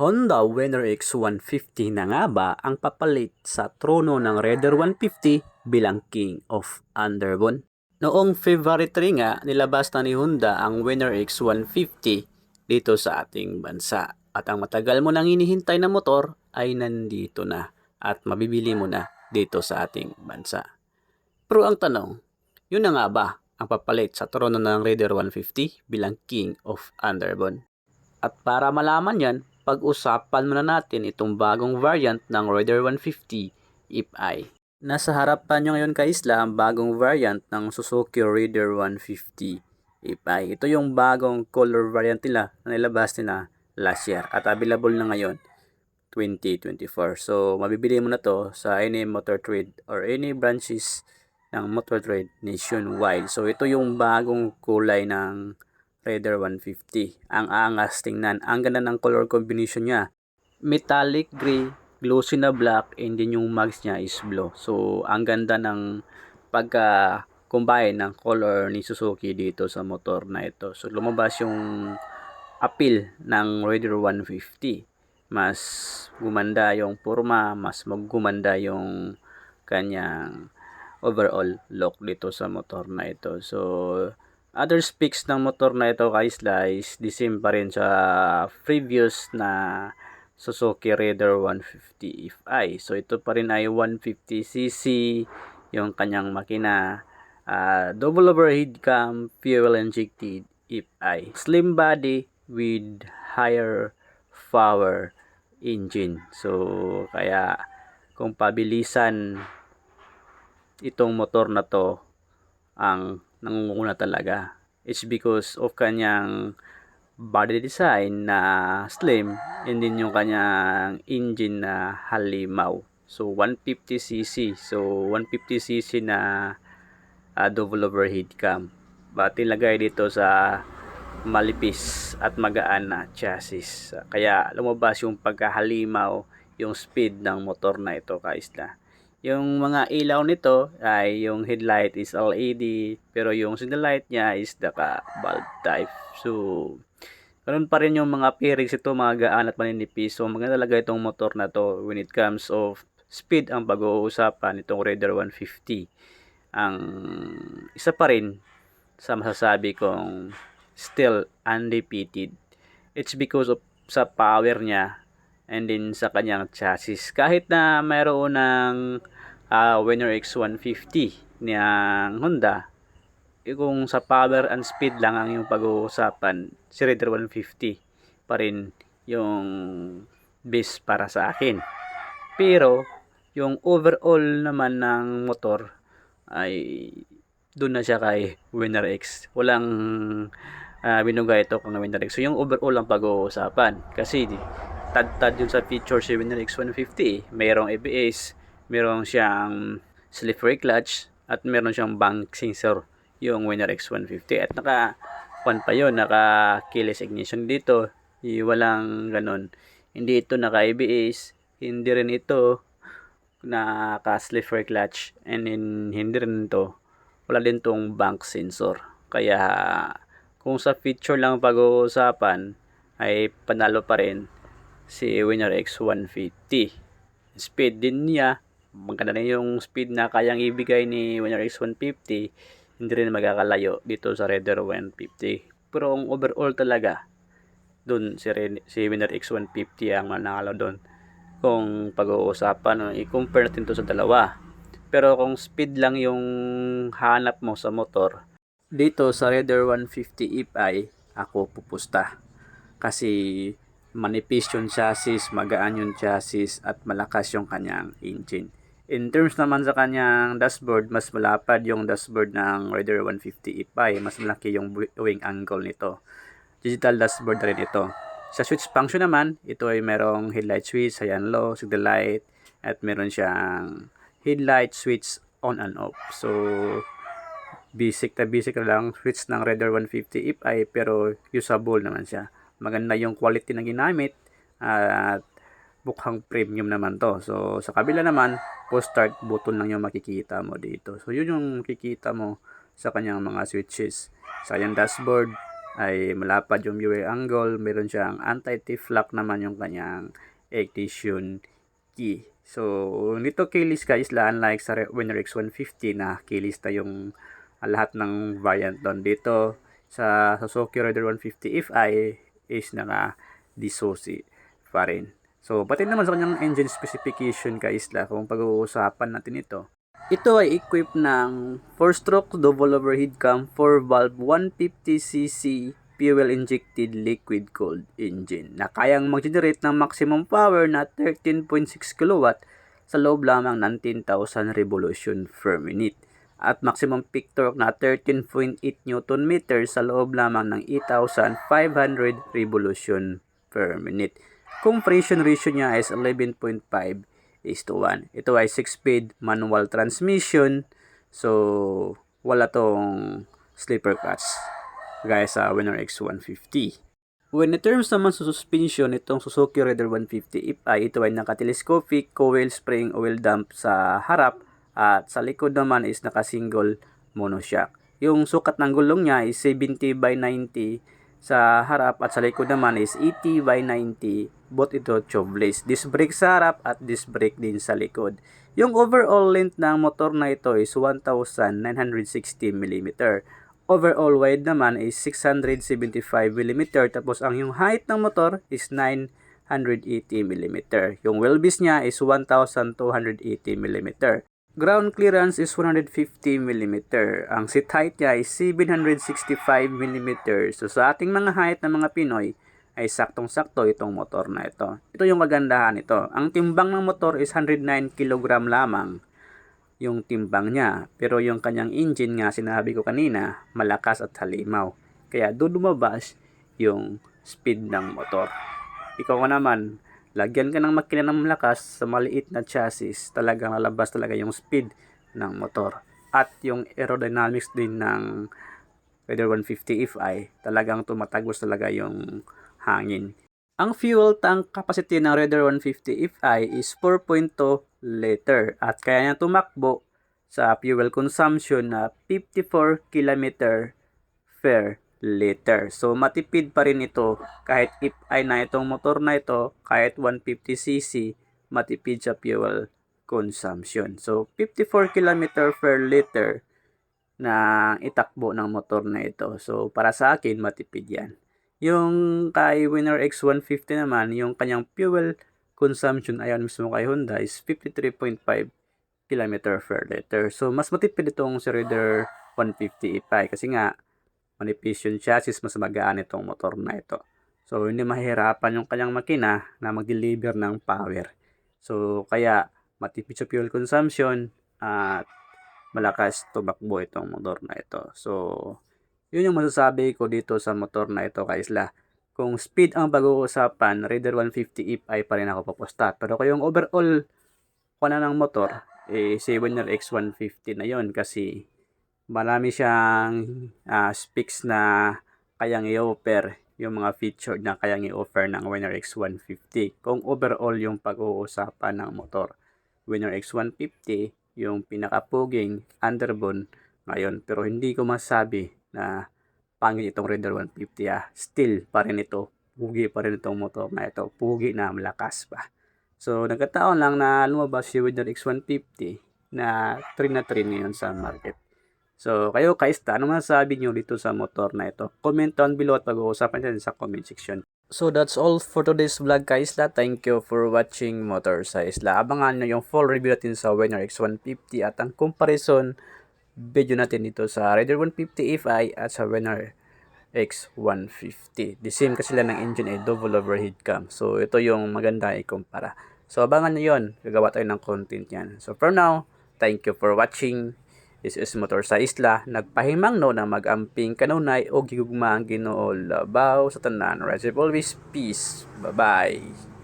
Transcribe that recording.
Honda Winner X150 na nga ba ang papalit sa trono ng Raider 150 bilang King of Underbone? Noong February 3 nga, nilabas na ni Honda ang Winner X150 dito sa ating bansa. At ang matagal mo nang hinihintay na motor ay nandito na at mabibili mo na dito sa ating bansa. Pero ang tanong, yun na nga ba ang papalit sa trono ng Raider 150 bilang King of Underbone? At para malaman yan, pag-usapan muna natin itong bagong variant ng Raider 150 IF-I. Nasa harapan nyo ngayon kaisla ang bagong variant ng Suzuki Raider 150 IF-I. Ito yung bagong color variant nila na nilabas nila last year at available na ngayon 2024. So, mabibili mo na to sa any motor trade or any branches ng motor trade nationwide. So, ito yung bagong kulay ng Raider 150. Ang angas tingnan. Ang ganda ng color combination niya. Metallic gray, glossy na black, and then yung mags niya is blue. So, ang ganda ng pagka combine ng color ni Suzuki dito sa motor na ito. So, lumabas yung appeal ng Raider 150. Mas gumanda yung forma, mas maggumanda yung kanyang overall look dito sa motor na ito. So, other specs ng motor na ito kaisla is the same pa rin sa previous na Suzuki Raider 150 Fi. So ito pa rin ay 150cc yung kanyang makina. Uh, double overhead cam, fuel injected Fi. Slim body with higher power engine. So kaya kung pabilisan itong motor na to ang nangunguna talaga. It's because of kanyang body design na slim and din yung kanyang engine na halimaw. So 150cc. So 150cc na uh, double overhead cam. But ilagay dito sa malipis at magaan na chassis. Kaya lumabas yung pagkahalimaw yung speed ng motor na ito kaisla. Yung mga ilaw nito ay yung headlight is LED pero yung signal light niya is naka bulb type. So, Ganun pa rin yung mga pairings ito, mga gaan at maninipis. So, maganda talaga itong motor na to when it comes of speed ang pag-uusapan itong Raider 150. Ang isa pa rin sa masasabi kong still undefeated. It's because of sa power niya and then sa kanyang chassis. Kahit na mayroon ng uh, Winner X150 niyang Honda, eh, kung sa power and speed lang ang yung pag-uusapan, si Raider 150 pa rin yung base para sa akin. Pero, yung overall naman ng motor ay doon na siya kay Winner X. Walang uh, binugay ito kung Winner X. So, yung overall ang pag-uusapan. Kasi, tad-tad yun sa feature si Winner X 150. Mayroong ABS, mayroong siyang slippery clutch, at meron siyang bank sensor yung Winner X150 at naka pan pa yun naka keyless ignition dito. I, walang ganun hindi ito naka ABS hindi rin ito naka slipper clutch and then, hindi rin ito wala din tong bank sensor. Kaya kung sa feature lang pag-uusapan ay panalo pa rin si Winner X150. Speed din niya, maganda na yung speed na kayang ibigay ni Winner X150, hindi rin magkakalayo dito sa Raider 150. Pero ang overall talaga, dun si, si Winner X150 ang manalo doon. Kung pag-uusapan, i-compare natin to sa dalawa. Pero kung speed lang yung hanap mo sa motor, dito sa Raider 150 If-I, ako pupusta. Kasi manipis yung chassis, magaan yung chassis at malakas yung kanyang engine. In terms naman sa kanyang dashboard, mas malapad yung dashboard ng Raider 150 Epay. Mas malaki yung wing angle nito. Digital dashboard rin ito. Sa switch function naman, ito ay merong headlight switch, ayan low, signal light, at meron siyang headlight switch on and off. So, basic na basic na lang switch ng Raider 150 Epay pero usable naman siya maganda yung quality na ginamit at bukhang premium naman to. So, sa kabila naman, post start button lang yung makikita mo dito. So, yun yung makikita mo sa kanyang mga switches. Sa yung dashboard, ay malapad yung viewer angle. Meron siyang anti-tiff lock naman yung kanyang ignition key. So, nito keyless guys, unlike sa Winner X150 na keyless na yung ah, lahat ng variant doon. Dito sa Suzuki Raider 150 Fi is naka disoci pa rin. So, pati naman sa kanyang engine specification guys la kung pag-uusapan natin ito. Ito ay equipped ng 4-stroke double overhead cam 4-valve 150cc fuel-injected liquid cooled engine na kayang mag-generate ng maximum power na 13.6 kW sa loob lamang ng 10,000 revolution per minute at maximum peak torque na 13.8 Nm sa loob lamang ng 8,500 revolution per minute. Compression ratio niya is 11.5 is to 1. Ito ay 6-speed manual transmission. So, wala tong sleeper clutch gaya sa Winner X150. When in terms naman sa suspension, itong Suzuki Raider 150 FI, ito ay naka-telescopic coil spring oil dump sa harap at sa likod naman is naka-single monoshock. Yung sukat ng gulong niya is 70 by 90 sa harap at sa likod naman is 80 by 90 both ito tubeless. Disc brake sa harap at disc brake din sa likod. Yung overall length ng motor na ito is 1,960 mm. Overall wide naman is 675 mm tapos ang yung height ng motor is 980 mm. Yung wheelbase niya is 1,280 mm. Ground clearance is 150 mm. Ang seat height niya is 765 mm. So sa ating mga height ng mga Pinoy ay saktong-sakto itong motor na ito. Ito yung kagandahan nito. Ang timbang ng motor is 109 kg lamang yung timbang niya. Pero yung kanyang engine nga sinabi ko kanina, malakas at halimaw. Kaya doon lumabas yung speed ng motor. Ikaw ka naman, lagyan ka ng makina ng malakas sa maliit na chassis, talagang lalabas talaga yung speed ng motor. At yung aerodynamics din ng Raider 150 Fi, talagang tumatagos talaga yung hangin. Ang fuel tank capacity ng Raider 150 Fi is 4.2 liter at kaya niya tumakbo sa fuel consumption na 54 km per liter. So matipid pa rin ito kahit if ay na itong motor na ito kahit 150cc matipid sa fuel consumption. So 54 km per liter na itakbo ng motor na ito. So para sa akin matipid yan. Yung kay Winner X150 naman, yung kanyang fuel consumption ayon mismo kay Honda is 53.5 km per liter. So mas matipid itong si Raider 150 Fi kasi nga manipis yung chassis, mas magaan itong motor na ito. So, hindi mahirapan yung kanyang makina na mag-deliver ng power. So, kaya matipid sa fuel consumption at malakas tumakbo itong motor na ito. So, yun yung masasabi ko dito sa motor na ito kay Isla. Kung speed ang pag-uusapan, Raider 150 ay pa rin ako paposta. Pero kung yung overall ko na ng motor, eh, 7 X150 na yon kasi marami siyang uh, specs na kayang i-offer yung mga feature na kayang i-offer ng Winner X150 kung overall yung pag-uusapan ng motor. Winner X150 yung pinakapuging underbone ngayon pero hindi ko masabi na pangit itong Raider 150 ah. Still pa rin ito. Pugi pa rin itong motor na ito. Pugi na malakas pa. So nagkataon lang na lumabas si Winner X150 na 3 na 3 ngayon sa market. So, kayo kaista, ano masasabi nyo dito sa motor na ito? Comment down below at pag-uusapan natin sa comment section. So, that's all for today's vlog kaisla. Thank you for watching Motor sa Isla. Abangan nyo yung full review natin sa Winner X150 at ang comparison video natin dito sa Raider 150 Fi at sa Winner X150. The same kasi sila ng engine ay double overhead cam. So, ito yung maganda ikumpara. So, abangan nyo yun. Gagawa tayo ng content yan. So, for now, thank you for watching. Is Motor sa Isla, nagpahimang no na mag-amping kanunay o gigugma ang ginoo labaw sa tanan. Rest always peace. Bye-bye.